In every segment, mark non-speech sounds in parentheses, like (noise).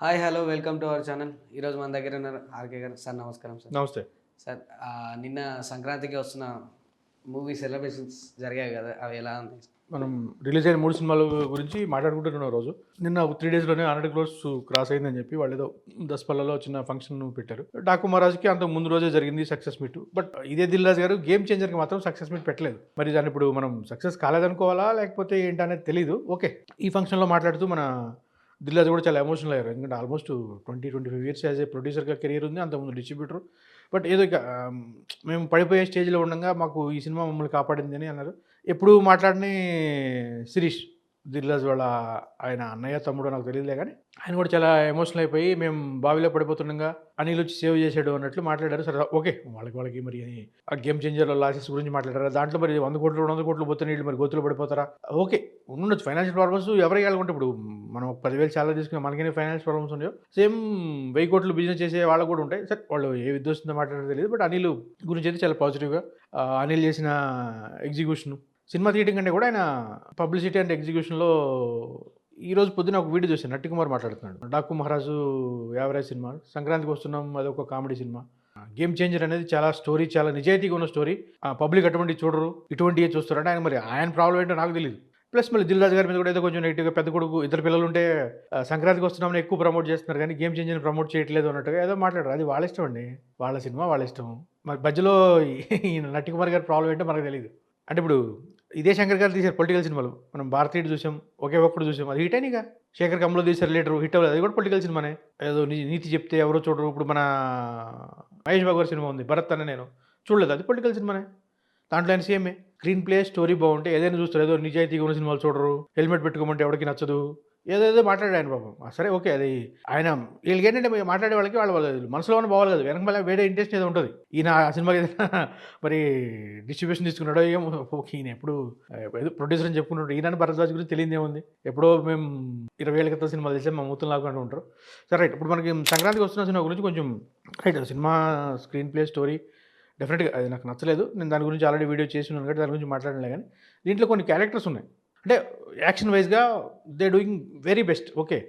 Hi hello welcome to our channel. ఈరోజు మన దగ్గర ఉన్నారు ఆర్కే గారు సార్ నమస్కారం సార్. నమస్తే. సార్ నిన్న సంక్రాంతికి వస్తున్న మూవీ సెలబ్రేషన్స్ జరిగాయి కదా అవి ఎలా ఉంది? మనం రిలీజ్ అయిన మూడు సినిమాల గురించి మాట్లాడుకుంటున్నాం రోజు. నిన్న త్రీ డేస్లోనే హండ్రెడ్ క్రోర్స్ క్రాస్ అయిందని చెప్పి వాళ్ళు ఏదో దసపల్లలో చిన్న ఫంక్షన్ పెట్టారు. డాకు మహారాజ్కి అంత ముందు రోజే జరిగింది సక్సెస్ మీట్. బట్ ఇదే దిల్రాజ్ గారు గేమ్ చేంజర్కి మాత్రం సక్సెస్ మీట్ పెట్టలేదు. మరి దాన్ని ఇప్పుడు మనం సక్సెస్ కాలేదనుకోవాలా లేకపోతే ఏంటనేది తెలియదు ఓకే. ఈ ఫంక్షన్లో మాట్లాడుతూ మన దిల్రాజ్ కూడా చాలా ఎమోషనల్ అయ్యారు. ఎందుకంటే almost twenty twenty five years as a ప్రొడ్యూసర్గా కెరీర్ ఉంది. అంతకుముందు డిస్ట్రిబ్యూటర్ బట్ ఏదో మేము పడిపోయే స్టేజ్లో ఉండగా మాకు ఈ సినిమా మమ్మల్ని కాపాడింది అని అన్నారు. ఎప్పుడు మాట్లాడని శిరీష్. దిల్రాజ్ వాళ్ళ ఆయన అన్నయ్య తమ్ముడు నాకు తెలియదులే కానీ ఆయన కూడా చాలా ఎమోషనల్ అయిపోయి మేము బావిలో పడిపోతుండగా అనిల్ వచ్చి సేవ్ చేశాడు అన్నట్లు మాట్లాడారు. సరే ఓకే వాళ్ళకి వాళ్ళకి మరి ఆ గేమ్ చేంజర్ లాసెస్ గురించి మాట్లాడారు? దాంట్లో మరి వంద కోట్లు రెండు వందల కోట్లు పోతే వీళ్ళు మరి గోతులు పడిపోతారా? ఓకే ఉండొచ్చు. ఫైనాన్షియల్ ప్రాబ్లమ్స్ ఎవరికి వెళ్ళకుంటే ఇప్పుడు మనం పదివేలు చాలా తీసుకునే మనకైనా ఫైనాన్షియల్ ప్రాబ్లమ్స్ ఉన్నాయో? సేమ్ వెయ్యి కోట్లు బిజినెస్ చేసే వాళ్ళు కూడా ఉంటాయి. సరే వాళ్ళు ఏ విద్వేషంతో మాట్లాడారో తెలియదు బట్ అనిల్ గురించి అయితే చాలా పాజిటివ్గా అనిల్ చేసిన ఎగ్జిక్యూషన్ సినిమా తీయడం కంటే కూడా ఆయన పబ్లిసిటీ అండ్ ఎగ్జిక్యూషన్లో ఈరోజు పొద్దున ఒక వీడియో చూశాను నట్టి కుమార్ మాట్లాడుతున్నాడు. డాకు మహారాజు యావరేజ్ సినిమా సంక్రాంతికి వస్తున్నాం అది ఒక కామెడీ సినిమా. గేమ్ చేంజర్ అనేది చాలా స్టోరీ చాలా నిజాయితీగా ఉన్న స్టోరీ. పబ్లిక్ అటువంటి చూడరు ఇటువంటివి చూస్తారు అంటే ఆయన మరి ఆయన ప్రాబ్లం ఏంటో నాకు తెలియదు ప్లస్ మళ్ళీ దిల్రాజు గారి మీద కూడా ఏదో కొంచెం నెగిటివ్గా పెద్ద కొడుకు ఇద్దరు పిల్లలు ఉంటే సంక్రాంతికి వస్తున్నామని ఎక్కువ ప్రమోట్ చేస్తున్నారు కానీ గేమ్ చేంజర్ని ప్రమోట్ చేయట్లేదు అన్నట్టుగా ఏదో మాట్లాడరు. అది వాళ్ళ ఇష్టం అండి. వాళ్ళ సినిమా వాళ్ళ ఇష్టం. మరి మధ్యలో ఈయన నట్టి కుమార్ గారి ప్రాబ్లం ఏంటో మనకు తెలియదు అంటే ఇప్పుడు ఇదే శంకర్ గారు తీశారు పొలిటికల్ సినిమాలు. మనం భారతీయుడు చూసాం ఒకే ఒక్కడు చూసాం. అది హిట్ అయినాయిగా శేఖర్ కమ్లో తీశారు లీటర్ హిట్ అవ్వలేదు. అది కూడా పొలిటికల్ సినిమానే. ఏదో నీతి చెప్తే ఎవరో చూడరు. ఇప్పుడు మన మహేష్ బాబు గారి సినిమా ఉంది భరత్ అనే నేను. చూడలేదు అది పొలిటికల్ సినిమానే. దాంట్లో ఆయన సేమే. స్క్రీన్ ప్లే స్టోరీ బాగుంటే ఏదైనా చూస్తారు. ఏదో నిజాయితీగా ఉన్న సినిమాలు చూడరు. హెల్మెట్ పెట్టుకోమంటే ఎవరికి నచ్చదు. ఏదేదో మాట్లాడాడు ఆయన పాపం. సరే ఓకే అది ఆయన వీళ్ళకి ఏంటంటే మాట్లాడే వాళ్ళకి వాళ్ళ మనసులోనే మనసులో ఉన్న కదా. వెనక మళ్ళీ వేరే ఇంట్రెస్ట్ ఏదో ఉంటుంది. ఈయన ఆ సినిమాకి ఏదైనా (laughs) మరి డిస్ట్రిబ్యూషన్ తీసుకున్నాడో ఏమో ఓకే ఈయన ఎప్పుడు ఏదో ప్రొడ్యూసర్ అని చెప్పుకున్నాడు ఈయన భరద్వాజ్ గురించి తెలియదు ఏముంది ఎప్పుడో మేము ఇరవై ఏళ్ళ క్రితం సినిమాలు చేసాం మా మూతులు లాగా ఉంటారు. సరే రైట్. ఇప్పుడు మనకి సంక్రాంతికి వస్తున్న సినిమా గురించి కొంచెం రైట్ సినిమా స్క్రీన్ ప్లే స్టోరీ డెఫినెట్గా అది నాకు నచ్చలేదు. నేను దాని గురించి ఆల్రెడీ వీడియో చేసి ఉన్నాను కాబట్టి దాని గురించి మాట్లాడలే కానీ దీంట్లో కొన్ని క్యారెక్టర్స్ ఉన్నాయి. అంటే యాక్షన్ వైజ్గా they doing very best. Okay.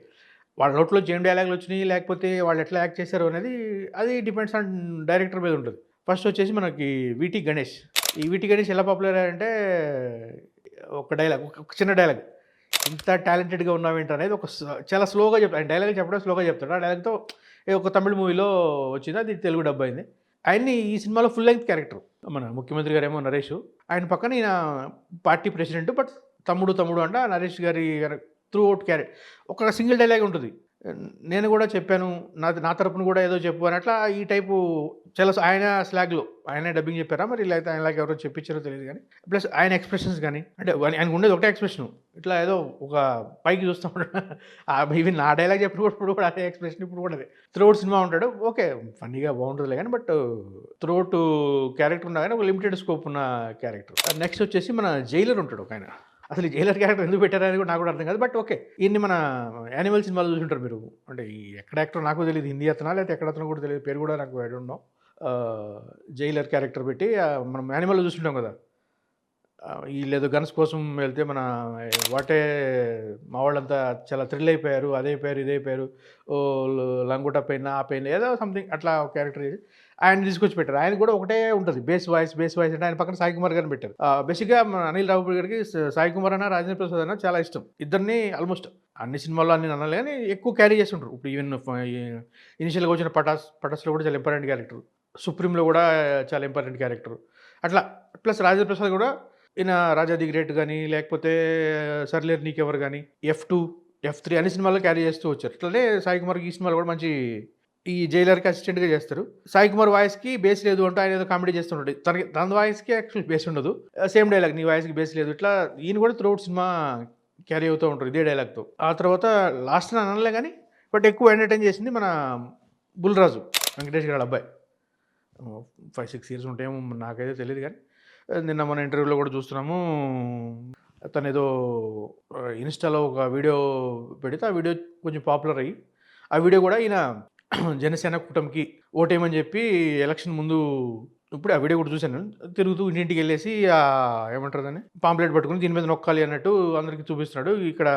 వాళ్ళ నోట్లో ఏం డైలాగులు వచ్చినాయి లేకపోతే వాళ్ళు ఎట్లా యాక్ట్ చేశారు అనేది అది డిపెండ్స్ ఆన్ డైరెక్టర్ మీద ఉంటుంది. ఫస్ట్ వచ్చేసి మనకి వీటి గణేష్. ఈ వీటి గణేష్ ఎలా పాపులర్ అయ్యారంటే ఒక డైలాగ్ ఒక చిన్న డైలాగ్. ఇంత టాలెంటెడ్గా ఉన్నావేంటి అనేది ఒక చాలా స్లోగా చెప్తాడు ఆయన డైలాగ్ చెప్పడం స్లోగా చెప్తాడు. ఆ డైలాగ్తో ఒక తమిళ మూవీలో వచ్చింది అది తెలుగు డబ్బు అయింది. ఆయన్ని ఈ సినిమాలో ఫుల్ లెంగ్త్ క్యారెక్టర్ మన ముఖ్యమంత్రి గారేమో నరేష్. ఆయన పక్కన ఈయన పార్టీ ప్రెసిడెంట్ బట్ తమ్ముడు తమ్ముడు అంట నరేష్ గారి త్రూ అవుట్ క్యారెక్టర్ ఒక సింగిల్ డైలాగ్ ఉంటుంది. నేను కూడా చెప్పాను నా నా తరపున కూడా ఏదో చెప్పు అని అట్లా ఈ టైపు చాలా ఆయన స్లాగ్లో ఆయనే డబ్బింగ్ చెప్పారా మరి? లేకపోతే ఆయనలాగా ఎవరో చెప్పించారో తెలియదు కానీ. ప్లస్ ఆయన ఎక్స్ప్రెషన్స్ కానీ అంటే ఆయన- ఆయనకు ఉండేది ఒకటే ఎక్స్ప్రెషన్ ఇట్లా ఏదో ఒక పైకి చూస్తూ. ఉంటాడు ఈవెన్ నా డైలాగ్ చెప్పినప్పుడు ఇప్పుడు కూడా అదే ఎక్స్ప్రెషన్ ఇప్పుడు కూడా అదే. త్రోట్ సినిమా ఉంటాడు. ఓకే ఫన్నీగా బాగుంటుందిలే కానీ బట్ త్రోట్ క్యారెక్టర్ ఉన్నా కానీ ఒక లిమిటెడ్ స్కోప్ ఉన్న క్యారెక్టర్ నెక్స్ట్ వచ్చేసి మన జైలర్ ఉంటాడు ఒక ఆయన. అసలు జైలర్ క్యారెక్టర్ ఎందుకు పెట్టారని కూడా నాకు కూడా అర్థం కాదు. బట్ ఓకే ఇన్ని మన యానిమల్ సినిమాలు చూసుంటారు మీరు. అంటే ఈ ఎక్కడ యాక్టర్ నాకు తెలియదు హిందీ అతనా లేకపోతే ఎక్కడ అతను కూడా తెలియదు పేరు కూడా నాకు ఐ జైలర్ క్యారెక్టర్ పెట్టి మనం యానిమల్ చూస్తుంటాం కదా. వీళ్ళేదో గన్స్ కోసం వెళ్తే మన వాటే మా వాళ్ళంతా చాలా థ్రిల్ అయిపోయారు అదే పేరు ఇదే పేరు ఓ లంగుట పెయిన్ ఆ పెయిన్ ఏదో సంథింగ్ అట్లా ఒక క్యారెక్టర్ ఆయన తీసుకొచ్చి పెట్టారు. ఆయన కూడా ఒకటే ఉంటుంది. బేస్ వాయిస్ బేస్ వాయిస్ అంటే ఆయన పక్కన సాయి కుమార్ గారిని పెట్టారు. బేసిక్గా మన అనిల్ రావుపూడి గారికి సాయి కుమార్ అన్న రాజేంద్ర ప్రసాద్ అన్న చాలా ఇష్టం. ఇద్దరిని ఆల్మోస్ట్ అన్ని సినిమాల్లో అన్ని అనలే కానీ ఎక్కువ క్యారీ చేస్తుంటారు. ఇప్పుడు ఈవెన్ ఇనిషియల్గా వచ్చిన పటాస్ పటాస్లో కూడా చాలా ఇంపార్టెంట్ క్యారెక్టర్. సుప్రీంలో కూడా చాలా ఇంపార్టెంట్ క్యారెక్టర్. అట్లా. ప్లస్ రాజేంద్ర ప్రసాద్ కూడా ఈయన రాజా ది గ్రేట్ కానీ లేకపోతే సర్లేరు నీకెవరు కానీ ఎఫ్ టూ ఎఫ్ త్రీ అన్ని సినిమాల్లో క్యారీ చేస్తూ వచ్చారు. అట్లనే సాయి కుమార్కి ఈ సినిమాలు కూడా మంచి ఈ జైలర్కి అసిస్టెంట్గా చేస్తారు. సాయి కుమార్ వాయిస్కి బేస్ లేదు అంటే ఆయన ఏదో కామెడీ చేస్తుంటాడు. తనకి తన వాయిస్కి యాక్చువల్ బేస్ ఉండదు. సేమ్ డైలాగ్ నీ వాయిస్కి బేస్ లేదు. ఇట్లా ఈయన కూడా త్రూఅవుట్ సినిమా క్యారీ అవుతూ ఉంటారు ఇదే డైలాగ్తో ఆ తర్వాత లాస్ట్ అనలే కానీ బట్ ఎక్కువ ఎంటర్టైన్ చేసింది మన బుల్రాజు వెంకటేష్ గారి అబ్బాయి. ఫైవ్ సిక్స్ ఇయర్స్ ఉంటాయేమో నాకైతే తెలియదు కానీ నిన్న మన ఇంటర్వ్యూలో కూడా చూస్తున్నాము. తను ఏదో ఇన్స్టాలో ఒక వీడియో పెడితే ఆ వీడియో కొంచెం పాపులర్ అయ్యి ఆ వీడియో కూడా ఈయన (clears throat) జనసేన కూటమికి ఓటేయమని చెప్పి ఎలక్షన్ ముందు ఇప్పుడు ఆ వీడియో కూడా చూశాను. తిరుగుతూ ఇంటింటికి వెళ్ళేసి ఆ ఏమంటారు దాన్ని పాంప్లెట్ పట్టుకుని దీని మీద నొక్కాలి అన్నట్టు అందరికీ చూపిస్తున్నాడు. ఇక్కడ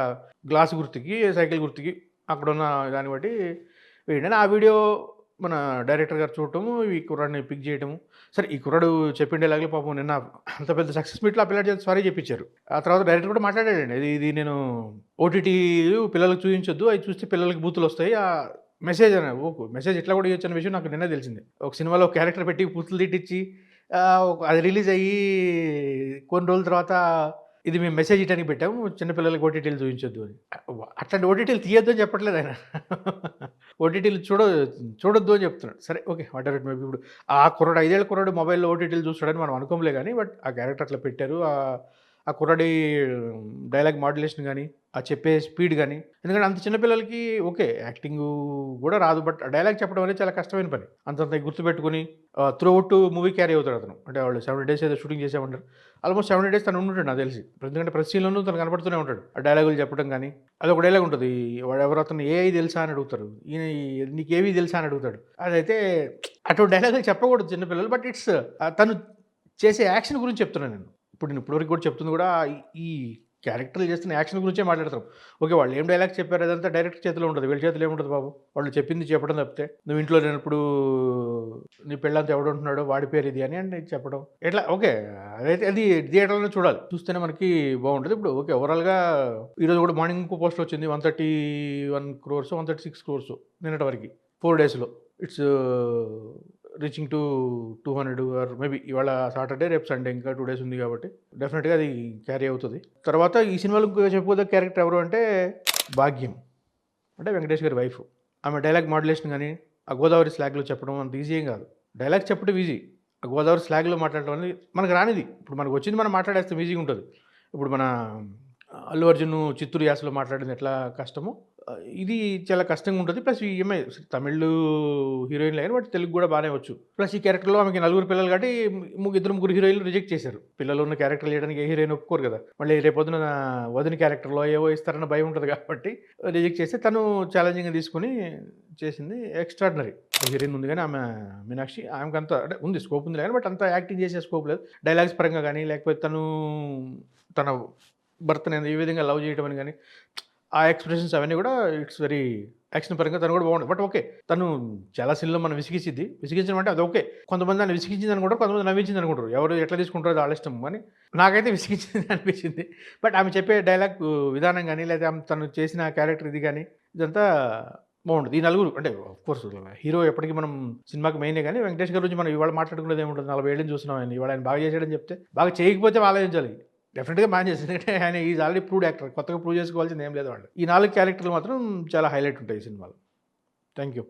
గ్లాస్ గుర్తుకి సైకిల్ గుర్తుకి అక్కడున్న దాన్ని బట్టి వేయండి. ఆ వీడియో మన డైరెక్టర్ గారు చూడటము ఈ కుర్రాడిని పిక్ చేయటము. సరే ఈ కుర్రాడు చెప్పిండేలాగే పాపం నిన్న అంత పెద్ద సక్సెస్ మీట్లో అప్లై చేసి సారీ చెప్పించారు. ఆ తర్వాత డైరెక్టర్ కూడా మాట్లాడాడండి. ఇది ఇది నేను ఓటీటీ పిల్లలకు చూపించొద్దు అవి చూస్తే పిల్లలకి బూతులు వస్తాయి. ఆ మెసేజ్ అని ఓకు మెసేజ్ ఎట్లా కూడా ఇవ్వచ్చు అనే విషయం నాకు నిన్నే తెలిసింది. ఒక సినిమాలో ఒక క్యారెక్టర్ పెట్టి బూతులు తిట్టించి అది రిలీజ్ అయ్యి కొన్ని రోజుల తర్వాత ఇది మేము మెసేజ్ ఇవ్వడానికి పెట్టాము చిన్నపిల్లలకి ఓటీటీలు చూపించొద్దు అని. అట్లాంటి ఓటీటీలు తీయొద్దు అని చెప్పట్లేదు ఆయన. ఓటీటీలు చూడ చూడొద్దు అని చెప్తున్నాడు. సరే okay whatever it maybe ఇప్పుడు ఆ కుర్రాడు ఐదేళ్ళ కుర్రాడు మొబైల్లో ఓటీటీలు చూస్తాడని మనం అనుకోలే కానీ బట్ ఆ క్యారెక్టర్ అట్లా పెట్టారు. ఆ కుర్రాడి డైలాగ్ మాడ్యులేషన్ కానీ ఆ చెప్పే స్పీడ్ కానీ ఎందుకంటే అంత చిన్నపిల్లలకి ఓకే యాక్టింగ్ కూడా రాదు బట్ డైలాగ్ చెప్పడం అనేది చాలా కష్టమైన పని. అంతంత గుర్తుపెట్టుకుని త్రూ అవుట్ మూవీ క్యారీ అవుతాడు అతను. అంటే వాళ్ళు సెవెన్ డేస్ ఏదో షూటింగ్ చేసామంటారు ఆల్మోస్ట్ సెవెన్ డేస్ తను ఉంటుంటాడు నాకు తెలిసి. ఎందుకంటే ప్రతి సీన్లోనూ తను కనపడుతూనే ఉంటాడు. ఆ డైలాగులు చెప్పడం కానీ అది ఒక డైలాగ్ ఉంటుంది. వాడు ఎవరు అతను ఏఐ తెలుసా అని అడుగుతారు. ఈయన ఈ- నీకు ఏవి తెలుసా అని అడుగుతాడు. అదైతే అటువంటి డైలాగులు చెప్పకూడదు చిన్నపిల్లలు బట్ ఇట్స్ తను చేసే యాక్షన్ గురించి చెప్తున్నాను నేను. ఇప్పుడు నేను ఇప్పటివరకు కూడా చెప్తుంది కూడా ఈ- క్యారెక్టర్లు చేస్తున్న యాక్షన్ గురించే మాట్లాడతారు. ఓకే వాళ్ళు ఏం డైలాగ్ చెప్పారు అదంతా డైరెక్ట్ చేతిలో ఉంటుంది వీళ్ళ చేతిలో ఏముంటుంది బాబు? వాళ్ళు చెప్పింది చెప్పడం తప్పితే నువ్వు ఇంట్లో లేనప్పుడు నీ పెళ్ళంతా ఎవడు ఉంటున్నాడు వాడి పేరు ఇది అని అని చెప్పడం. ఎట్లా? ఓకే అదైతే అది థియేటర్లో చూడాలి. చూస్తేనే మనకి బాగుంటుంది. ఇప్పుడు ఓకే ఓవరాల్గా ఈరోజు కూడా మార్నింగ్ ఇంకో పోస్ట్ వచ్చింది one thirty one crores one thirty six crores నిన్నటి వరకు ఫోర్ డేస్లో it's reaching to two hundred or maybe ఇవాళ సాటర్డే రేపు సండే ఇంకా టూ డేస్ ఉంది కాబట్టి డెఫినెట్గా అది క్యారీ అవుతుంది. తర్వాత ఈ సినిమాలో చెప్పుకోదగ్గ క్యారెక్టర్ ఎవరు అంటే భాగ్యం. అంటే వెంకటేష్ గారి వైఫ్. ఆమె డైలాగ్ మాడ్యులేషన్ కానీ ఆ గోదావరి స్లాగ్లో చెప్పడం అంత ఈజీ ఏం కాదు. డైలాగ్ చెప్పడం ఈజీ. ఆ గోదావరి స్లాగ్లో మాట్లాడటం అనేది మనకు రానిది. ఇప్పుడు మనకు వచ్చింది మనం మాట్లాడేస్తే ఈజీగా ఉంటుంది. ఇప్పుడు మన అల్లు అర్జున్ చిత్తూరు యాసలో మాట్లాడింది ఎట్లా కష్టమో ఇది చాలా కష్టంగా ఉంటుంది. ప్లస్ ఈఎంఐ తమిళ్ హీరోయిన్ కానీ బట్ తెలుగు కూడా బాగానే వచ్చు. ప్లస్ ఈ క్యారెక్టర్లో ఆమెకి నలుగురు పిల్లలు కాబట్టి ఇద్దరు ముగ్గురు హీరోయిన్లు రిజెక్ట్ చేశారు. పిల్లలు ఉన్న క్యారెక్టర్ చేయడానికి ఏ హీరోయిన్ ఒప్పుకోరు కదా. మళ్ళీ రేపొద్దున వదిన క్యారెక్టర్లో ఏవో ఇస్తారన్న భయం ఉంటుంది కాబట్టి రిజెక్ట్ చేస్తే తను ఛాలెంజింగ్గా తీసుకుని చేసింది ఎక్స్ట్రాడినరీ. హీరోయిన్ ఉంది కానీ ఆమె మీనాక్షి ఆమెకు అంత అంటే ఉంది స్కోప్ ఉంది కానీ బట్ అంత యాక్టింగ్ చేసే స్కోప్ లేదు. డైలాగ్స్ పరంగా కానీ లేకపోతే తను తన భర్తని ఏ విధంగా లవ్ చేయడం అని కానీ ఆ ఎక్స్ప్రెషన్స్ అవన్నీ కూడా ఇట్స్ వెరీ యాక్షన్ పరంగా తను కూడా బాగుంటుంది. బట్ ఓకే తను చాలా సీన్లో మనం విసిగించింది విసిగించడం అంటే అది ఓకే. కొంతమంది దాన్ని విసిగించింది అనుకుంటారు కొంతమంది నవ్వించింది అనుకుంటారు. ఎవరు ఎట్లా తీసుకుంటారో అది వాళ్ళ ఇష్టం కానీ నాకైతే విసిగించింది (laughs) అనిపించింది. బట్ ఆమె చెప్పే డైలాగ్ విధానం కానీ లేదా ఆమె తను చేసిన క్యారెక్టర్ ఇది కానీ ఇదంతా బాగుంటుంది. ఈ నలుగురు అంటే కోర్స్ హీరో ఎప్పటికీ మనం సినిమాకి మెయినే కానీ వెంకటేష్ గారి గురించి మనం ఇవాళ మాట్లాడుకునేది ఏముంటుంది? నలభై ఏళ్ళని చూస్తున్నాం ఆయన. ఇవాళ ఆయన బాగా చేశాడని చెప్తే బాగా చేయకపోతే ఆలోచించాలి. డెఫినెట్గా మ్యాన్ చేసింది. ఎందుకంటే ఆయన ఈజ్ ఆల్రెడీ ప్రూవ్డ్ యాక్టర్ కొత్తగా ప్రూవ్ చేసుకోవాల్సింది ఏం లేదు వాళ్ళు ఈ నాలుగు క్యారెక్టర్లు మాత్రం చాలా హైలైట్ ఉంటాయి ఈ సినిమాలో. Thank you